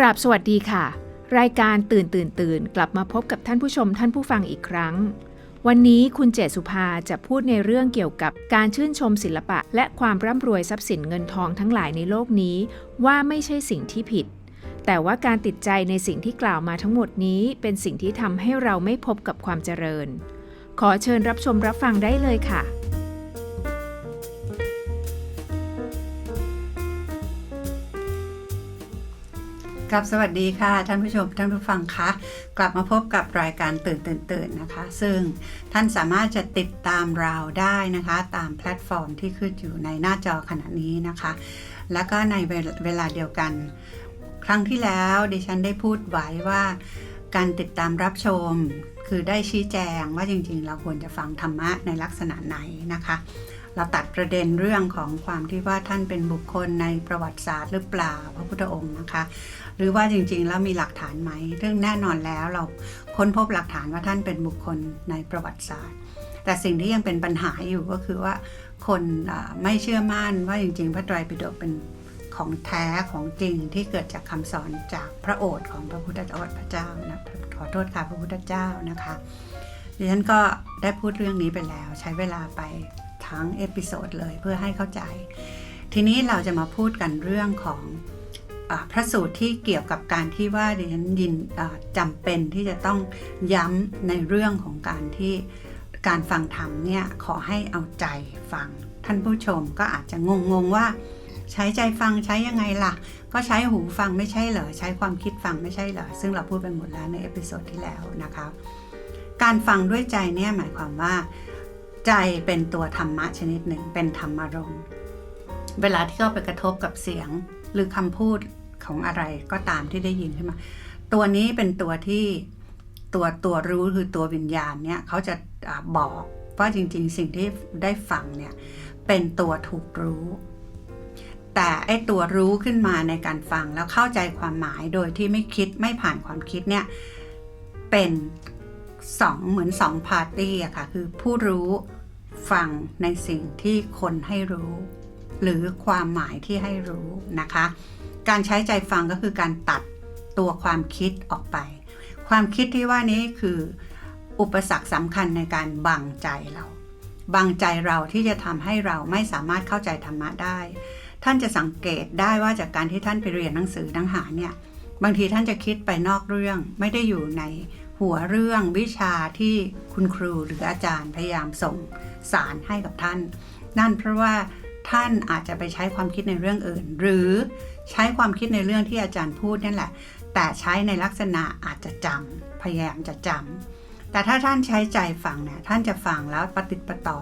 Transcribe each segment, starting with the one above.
กราบสวัสดีค่ะ รายการตื่นตื่นตื่นกลับมาพบกับท่านผู้ชมท่านผู้ฟังอีกครั้ง วันนี้คุณเจษสุภาจะพูดในเรื่องเกี่ยวกับการชื่นชมศิลปะ และความร่ำรวยทรัพย์สินเงินทองทั้งหลายในโลกนี้ ว่าไม่ใช่สิ่งที่ผิด แต่ว่าการติดใจในสิ่งที่กล่าวมาทั้งหมดนี้ เป็นสิ่งที่ทำให้เราไม่พบกับความเจริญ ขอเชิญรับชมรับฟังได้เลยค่ะ ครับสวัสดีค่ะ ท่านผู้ชมท่านผู้ฟังคะกลับมาพบกับรายการตื่นตื่นตื่นนะคะ ซึ่งท่านสามารถจะติดตามเราได้นะคะ ตามแพลตฟอร์มที่ขึ้นอยู่ในหน้าจอขณะนี้นะคะ แล้วก็ในเวลาเดียวกัน ครั้งที่แล้วดิฉันได้พูดไว้ว่า การติดตามรับชม คือได้ชี้แจงว่าจริงๆ เราควรจะฟังธรรมะในลักษณะไหนนะคะเราตัดประเด็นเรื่องของความที่ว่าท่านเป็นบุคคลในประวัติศาสตร์หรือเปล่าพระพุทธองค์นะคะ หรือว่าจริงๆ แล้วมีหลักฐานไหมเรื่องแน่นอนแล้วเราค้นพบหลักฐานว่าท่านเป็นบุคคลในประวัติศาสตร์ แต่สิ่งที่ยังเป็นปัญหาอยู่ก็คือว่าคนไม่เชื่อมั่นว่าจริงๆ พระไตรปิฎกเป็นของแท้ของจริงที่เกิดจากคำสอนจากพระโอษฐ์ของพระพุทธเจ้านะขอโทษค่ะพระพุทธเจ้านะคะดิฉันก็ได้พูดเรื่องนี้ไปแล้ว ใช้เวลาไปทั้งเอพิโซดเลยเพื่อให้เข้าใจ ทีนี้เราจะมาพูดกันเรื่องของ พระสูตรที่เกี่ยวกับการที่ว่าดิฉันยินจำเป็นที่จะต้องย้ำในเรื่องของการที่การฟังธรรมเนี่ยขอให้เอาใจฟัง ท่านผู้ชมก็อาจจะงงๆว่า ใช้ใจฟังใช้ยังไงล่ะ ก็ใช้หูฟังไม่ใช่เหรอ ใช้ความคิดฟังไม่ใช่เหรอ ซึ่งเราพูดไปหมดแล้วในเอพิโซดที่แล้วนะคะการฟังด้วยใจเนี่ยหมายความว่า ใจเป็นตัวธรรมะชนิดหนึ่งเป็นธรรมารมณ์เวลาที่เข้าไปกระทบกับเสียงหรือคำพูด ของอะไรก็ตามที่ได้ยินขึ้นมา ตัวนี้เป็นตัวที่ตัวตัวรู้คือตัววิญญาณเนี่ยเขาจะอบอกว่าจริง ๆ สิ่งที่ได้ฟังเนี่ยเป็นตัวถูกรู้ แต่ไอตัวรู้ขึ้นมาในการฟังแล้วเข้าใจความหมายโดยที่ไม่คิดไม่ผ่านความคิดเนี่ยเป็นสองเหมือนสองพาร์ตี้อะค่ะคือผู้รู้ฟังในสิ่งที่คนให้รู้ หรือความหมายที่ให้รู้นะคะ การใช้ใจฟังก็คือการตัดตัวความคิดออกไป ความคิดที่ว่านี้คืออุปสรรคสำคัญในการบังใจเรา บังใจเราที่จะทำให้เราไม่สามารถเข้าใจธรรมะได้ ท่านจะสังเกตได้ว่าจากการที่ท่านไปเรียนหนังสือทั้งหาเนี่ย บางทีท่านจะคิดไปนอกเรื่อง ไม่ได้อยู่ในหัวเรื่องวิชาที่คุณครูหรืออาจารย์พยายามส่งสารให้กับท่าน นั่นเพราะว่า ท่านอาจจะไปใช้ความคิดในเรื่องอื่น หรือใช้ความคิดในเรื่องที่อาจารย์พูดนั่นแหละ แต่ใช้ในลักษณะอาจจะจำพยายามจะจำแต่ถ้าท่านใช้ใจฟังเนี่ยท่านจะฟังแล้วปฏิติดประต่อ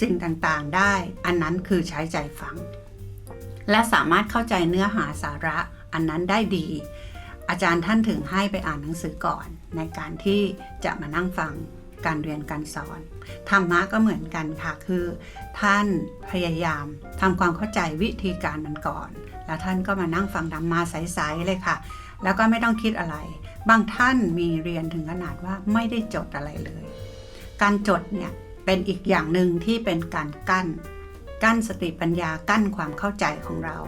สิ่งต่างๆได้ อันนั้นคือใช้ใจฟัง และสามารถเข้าใจเนื้อหาสาระอันนั้นได้ดี อาจารย์ท่านถึงให้ไปอ่านหนังสือก่อน ในการที่จะมานั่งฟัง การเรียนการสอน ธรรมะก็เหมือนกันค่ะ คือ ท่านพยายามทำความเข้าใจวิธีการมันก่อน แล้วท่านก็มานั่งฟังธรรมมาใสๆเลยค่ะ แล้วก็ไม่ต้องคิดอะไร บางท่านมีเรียนถึงขนาดว่าไม่ได้จดอะไรเลย การจดเนี่ยเป็นอีกอย่างหนึ่งที่เป็นการกั้น กั้นสติปัญญากั้นความเข้าใจของเรา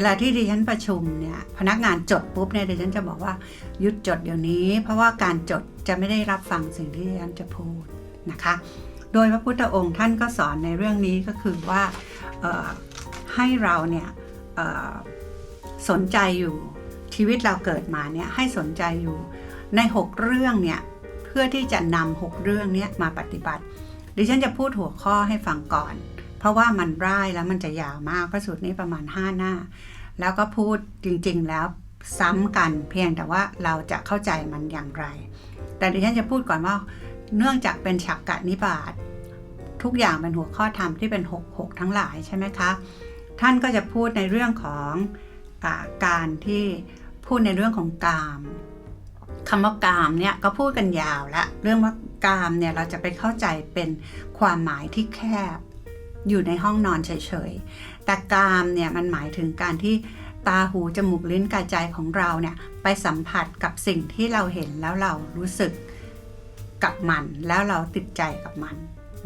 วลาที่ดิฉันประชุมเนี่ยพนักงานจดปุ๊บเนี่ยดิฉันจะบอกว่าหยุดจดเดี๋ยวนี้ เพราะว่าการจดจะไม่ได้รับฟังสิ่งที่ดิฉันจะพูดนะคะ โดยพระพุทธองค์ท่านก็สอนในเรื่องนี้ก็คือว่าให้เราเนี่ยสนใจอยู่ชีวิตเราเกิดมาเนี่ยให้สนใจอยู่ใน 6 เรื่องเนี่ยเพื่อที่จะนำ6เรื่องนี้มาปฏิบัติ ดิฉันจะพูดหัวข้อให้ฟังก่อน เพราะว่ามันร่ายแล้วมันจะยาวมากพระสูตรนี้ประมาณ 5 หน้า แล้วก็พูดจริง ๆ แล้วซ้ำกันเพียงแต่ว่าเราจะเข้าใจมันอย่างไร แต่ดิฉันจะพูดก่อนว่า เนื่องจากเป็นฉักกะนิบาตทุกอย่างเป็นหัวข้อธรรมที่เป็น 6 6 ทั้งหลายใช่ไหมคะ ท่านก็จะพูดในเรื่องของอการที่พูดในเรื่องของกามคำว่ากามเนี่ยก็พูดกันยาวละเรื่องว่ากามเนี่ยเราจะไปเข้าใจเป็นความหมายที่แคบ อยู่ในห้องนอนเฉยๆ แต่กามเนี่ยมันหมายถึงการที่ตาหูจมูกลิ้นกายใจของเราเนี่ยไปสัมผัสกับสิ่งที่เราเห็นแล้วเรารู้สึกกับมัน แล้วเราติดใจกับมัน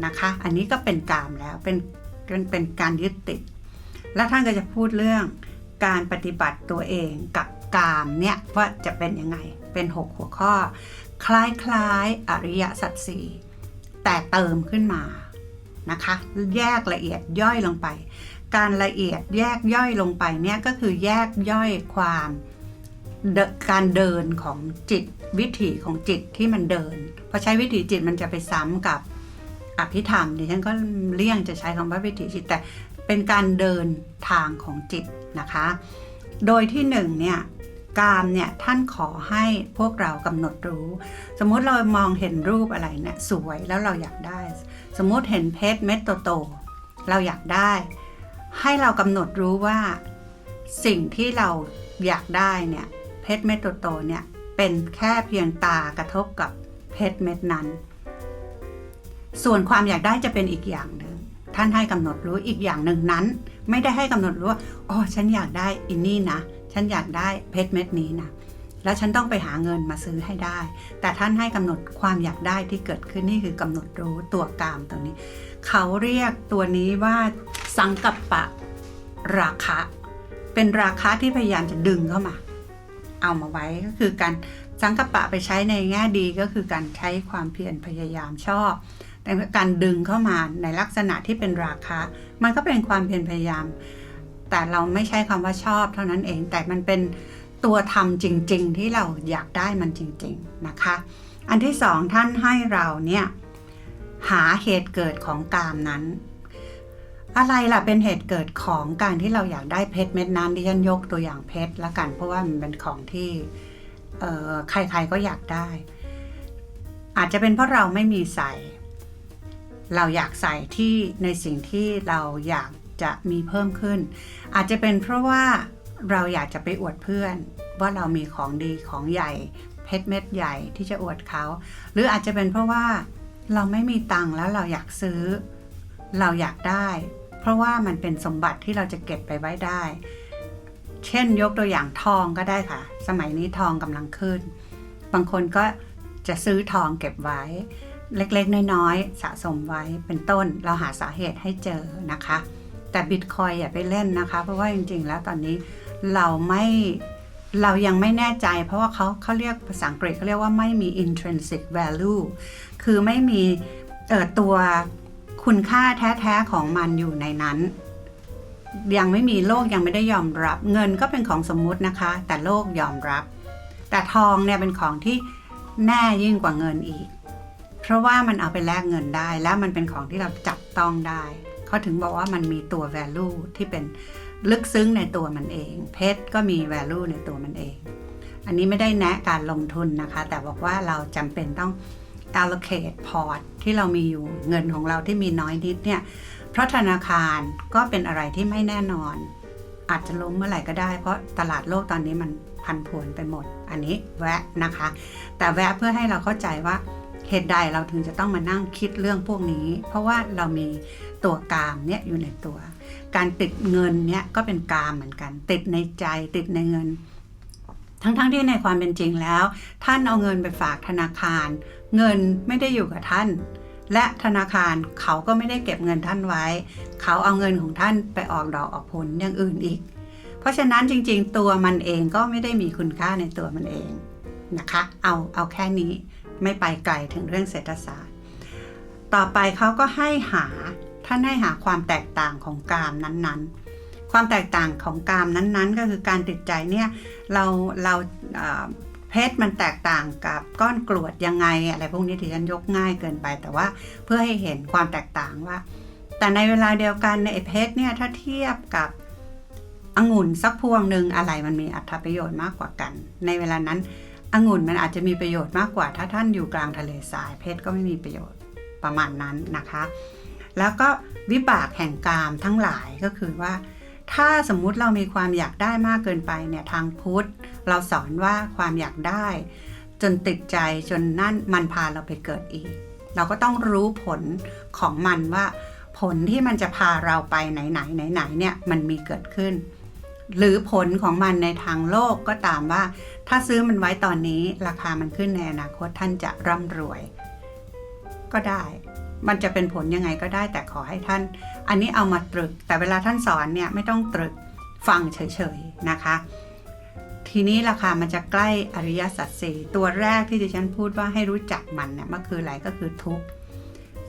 นะคะ อันนี้ก็เป็นกามแล้วเป็นเป็นการยึดติด แล้วท่านก็จะพูดเรื่องการปฏิบัติตัวเองกับกามเนี่ยว่าจะเป็นยังไงเป็น 6 หัวข้อ คล้ายๆอริยสัจสี่แต่เติมขึ้นมา นะคะ แยกละเอียดย่อยลงไป การละเอียดแยกย่อยลงไปเนี่ยก็คือแยกย่อยความการเดินของจิตวิถีของจิตที่มันเดินพอใช้วิถีจิตมันจะไปซ้ำกับอภิธรรมดิฉันก็เลี่ยงจะใช้คำว่าวิถีจิตแต่เป็นการเดินทางของจิตนะคะ โดยที่หนึ่งเนี่ยกามเนี่ยท่านขอให้พวกเรากำหนดรู้ สมมุติเรามองเห็นรูปอะไรเนี่ยสวยแล้วเราอยากได้ สมมติเห็นเพชรเม็ดโตๆเราอยากได้ ให้เรากำหนดรู้ว่า สิ่งที่เราอยากได้เนี่ยเพชรเม็ดโตๆเนี่ยเป็นแค่เพียงตากระทบกับเพชรเม็ดนั้น ส่วนความอยากได้จะเป็นอีกอย่างหนึ่งท่านให้กำหนดรู้อีกอย่างหนึ่งนั้น ไม่ได้ให้กำหนดรู้ว่าอ๋อฉันอยากได้อินนี่นะฉันอยากได้เพชรเม็ดนี้นะ แล้วฉันต้องไปหาเงินมาซื้อให้ได้ แต่ท่านให้กำหนดความอยากได้ที่เกิดขึ้นนี่คือกำหนดรู้ตัวกามตัวนี้ เขาเรียกตัวนี้ว่าสังกัปปะราคะ เป็นราคะที่พยายามจะดึงเข้ามา เอามาไว้ก็คือการสังกัปปะไปใช้ในแง่ดีก็คือการใช้ความเพียรพยายามชอบ แต่การดึงเข้ามาในลักษณะที่เป็นราคะ มันก็เป็นความเพียรพยายาม แต่เราไม่ใช้คำว่าชอบเท่านั้นเองแต่มันเป็น ตัวทำจริง ๆ ที่เราอยากได้มันจริง ๆ นะคะ อันที่สองท่านให้เราเนี่ยหาเหตุเกิดของกามนั้น อะไรล่ะเป็นเหตุเกิดของการที่เราอยากได้เพชรเม็ดนั้นดิฉันยกตัวอย่างเพชรละกัน เพราะว่ามันเป็นของที่ใครๆก็อยากได้ อาจจะเป็นเพราะเราไม่มีใส่ เราอยากใส่ที่ในสิ่งที่เราอยากจะมีเพิ่มขึ้น อาจจะเป็นเพราะว่า เราอยากจะไปอวดเพื่อน ว่าเรามีของดีของใหญ่ เพชรเม็ดใหญ่ที่จะอวดเขา หรืออาจจะเป็นเพราะว่าเราไม่มีตังค์แล้วเราอยากซื้อ เราอยากได้ เพราะว่ามันเป็นสมบัติที่เราจะเก็บไปไว้ได้ เช่นยกตัวอย่างทองก็ได้ค่ะ สมัยนี้ทองกำลังขึ้น บางคนก็จะซื้อทองเก็บไว้ เล็กๆ น้อยๆสะสมไว้เป็นต้นเราหาสาเหตุให้เจอนะคะ แต่บิตคอยอย่าไปเล่นนะคะ เพราะว่าจริงๆ แล้วตอนนี้ เราไม่เรายังไม่แน่ใจ เพราะว่าเขาเขาเรียกภาษาอังกฤษเขาเรียกว่าไม่มี intrinsic value คือไม่มีเออตัวคุณค่าแท้ๆของมันอยู่ในนั้น ยังไม่มีโลกยังไม่ได้ยอมรับ เงินก็เป็นของสมมุตินะคะ แต่โลกยอมรับ แต่ทองเนี่ยเป็นของที่แน่ยิ่งกว่าเงินอีก เพราะว่ามันเอาไปแลกเงินได้ แล้วมันเป็นของที่เราจับต้องได้เขาถึงบอกว่ามันมีตัว value ที่เป็น ลึกซึ้งในตัวมันเอง เพชรก็มี value ในตัวมันเอง อันนี้ไม่ได้แนะการลงทุนนะคะ แต่บอกว่าเราจำเป็นต้อง allocate port ที่เรามีอยู่เงินของเราที่มีน้อยนิดเนี่ย เพราะธนาคารก็เป็นอะไรที่ไม่แน่นอน อาจจะล้มเมื่อไหร่ก็ได้ เพราะตลาดโลกตอนนี้มันพันผวนไปหมด อันนี้แวะนะคะ แต่แวะเพื่อให้เราเข้าใจว่าเหตุใดเราถึงจะต้องมานั่งคิดเรื่องพวกนี้ เพราะว่าเรามีตัวกลามเนี่ยอยู่ในตัว การติดเงินเนี่ยก็เป็นกามเหมือนกัน ติดในใจติดในเงิน ทั้งๆทที่ในความเป็นจริงแล้ว ท่านเอาเงินไปฝากธนาคาร เงินไม่ได้อยู่กับท่าน และธนาคารเขาก็ไม่ได้เก็บเงินท่านไว้ เขาเอาเงินของท่านไปออกดอกออกผลอย่างอื่นอีก เพราะฉะนั้นจริง ๆ ตัวมันเองก็ไม่ได้มีคุณค่าในตัวมันเองนะคะ เอาเอาแค่นี้ไม่ไปไกลถึงเรื่องเศรษฐศาสตร์ ต่อไปเขาก็ให้หาานให้หาความแตกต่างของกามนั้นๆ ความแตกต่างของกามนั้นๆ ก็คือการติดใจเนี่ยเราเราเพชรมันแตกต่างกับก้อนกรวดยังไง อะไรพวกนี้ที่ฉันยกง่ายเกินไป แต่ว่าเพื่อให้เห็นความแตกต่างว่า แต่ในเวลาเดียวกันในเพชรเนี่ยถ้าเทียบกับองุ่นสักพวงหนึ่งอะไรมันมีอัตประโยชน์มากกว่ากัน ในเวลานั้นองุ่นมันอาจจะมีประโยชน์มากกว่า ถ้าท่านอยู่กลางทะเลทรายเพชรก็ไม่มีประโยชน์ประมาณนั้นนะคะ แล้วก็วิบากแห่งกามทั้งหลายก็คือว่า ถ้าสมมุติเรามีความอยากได้มากเกินไปเนี่ยทางพุทธ เราสอนว่าความอยากได้ จนติดใจจนนั่นมันพาเราไปเกิดอีก เราก็ต้องรู้ผลของมันว่า ผลที่มันจะพาเราไปไหนไหนไหนไหนเนี่ยมันมีเกิดขึ้น หรือผลของมันในทางโลกก็ตามว่า ถ้าซื้อมันไว้ตอนนี้ ราคามันขึ้นในอนาคตท่านจะร่ำรวย ก็ได้ มันจะเป็นผลยังไงก็ได้แต่ขอให้ท่าน อันนี้เอามาตรึก แต่เวลาท่านสอนเนี่ยไม่ต้องตรึกฟังเฉยๆนะคะ ทีนี้ราคามันจะใกล้อริยสัจสี่ตัวแรกที่ดิฉันพูดว่าให้รู้จักมันเนี่ยมันคืออะไรก็คือทุกข์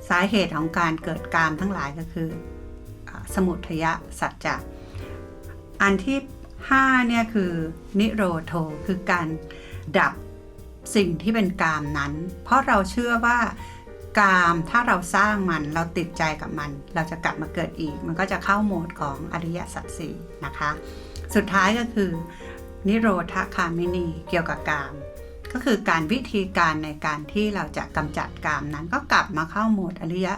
สาเหตุของการเกิดกามทั้งหลายก็คือสมุทยสัจจะอันที่5เนี่ยคือนิโรโทคือการดับสิ่งที่เป็นกามนั้น เพราะเราเชื่อว่า กามถ้าเราสร้างมันเราติดใจกับมัน เราจะกลับมาเกิดอีก มันก็จะเข้าโหมดของอริยสัจสี่นะคะ สุดท้ายก็คือ นิโรธคามินีเกี่ยวกับกาม ก็คือการวิธีการในการที่เราจะกำจัดกามนั้นก็กลับมาเข้าโหมดอริย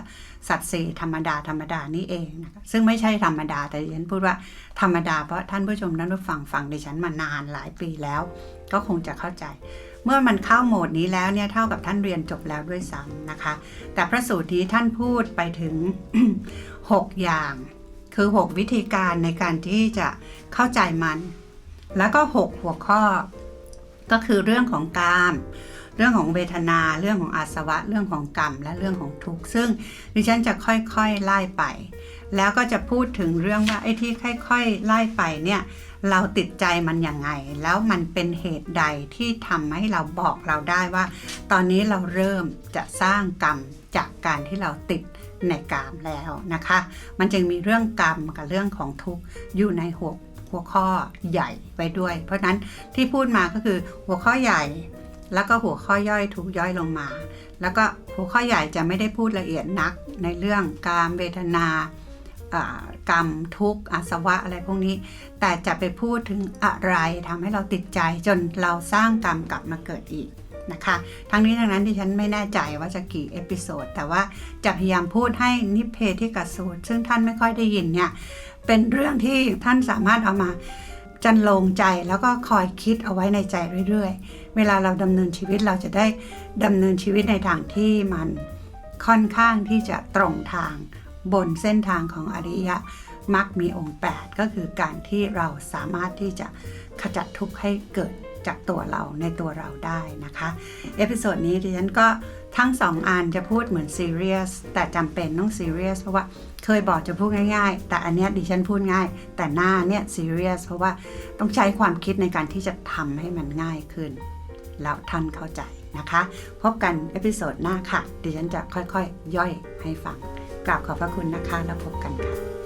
สัจสี่ธรรมดาธรรมดานี่เองนะคะซึ่งไม่ใช่ธรรมดาแต่ฉันพูดว่าธรรมดาเพราะท่านผู้ชมท่านผู้ฟังฟังดิฉันมานานหลายปีแล้ว ก็คงจะเข้าใจ เมื่อมันเข้าโหมดนี้แล้วเนี่ยเท่ากับท่านเรียนจบแล้วด้วยซ้ำนะคะ แต่พระสูตรนี้ท่านพูดไปถึง 6 อย่าง คือ 6 วิธีการในการที่จะเข้าใจมัน แล้วก็ 6 หัวข้อ ก็คือเรื่องของกามเรื่องของเวทนาเรื่องของอาสวะ เรื่องของกรรม และเรื่องของทุกข์ซึ่งดิฉันจะค่อยๆไล่ไป แล้วก็จะพูดถึงเรื่องว่าไอ้ที่ค่อย ๆ ไล่ไปเนี่ย เราติดใจมันยังไง แล้วมันเป็นเหตุใดที่ทำให้เราบอกเราได้ว่า ตอนนี้เราเริ่มจะสร้างกรรมจากการที่เราติดในกามแล้วนะคะ มันจึงมีเรื่องกรรมกับเรื่องของทุกข์อยู่ในหัวหัวข้อใหญ่ไว้ด้วย เพราะนั้นที่พูดมาก็คือหัวข้อใหญ่แล้วก็หัวข้อย่อยถูกย่อยลงมา แล้วก็หัวข้อใหญ่จะไม่ได้พูดละเอียดนักในเรื่องกามเวทนา กรรมทุกข์อาสวะอะไรพวกนี้ แต่จะไปพูดถึงอะไรทำให้เราติดใจจนเราสร้างกรรมกลับมาเกิดอีกนะคะ ทั้งนี้ทั้งนั้นที่ฉันไม่แน่ใจว่าจะกี่เอพิโซดแต่ว่าจะพยายามพูดให้นิเพธิกสูตร ซึ่งท่านไม่ค่อยได้ยินเนี่ย เป็นเรื่องที่ท่านสามารถเอามาจันลงใจแล้วก็คอยคิดเอาไว้ในใจเรื่อยๆ เวลาเราดำเนินชีวิตเราจะได้ดำเนินชีวิตในทางที่มันค่อนข้างที่จะตรงทาง บนเส้นทางของอริยะมรรคมีองค์ 8 ก็คือการที่เราสามารถที่จะขจัดทุกข์ให้เกิดจากตัวเราในตัวเราได้นะคะ เอพิโซดนี้ดิฉันก็ทั้งสองอันจะพูดเหมือนซีเรียสแต่จำเป็นต้องซีเรียสเพราะว่าเคยบอกจะพูดง่ายๆ แต่อันเนี้ยดิฉันพูดง่าย แต่หน้าเนี่ยซีเรียสเพราะว่าต้องใช้ความคิดในการที่จะทำให้มันง่ายขึ้น แล้วท่านเข้าใจนะคะ พบกันเอพิโซดหน้าค่ะ ดิฉันจะค่อยๆย่อยให้ฟัง กราบขอบพระคุณนะคะแล้วพบกันค่ะ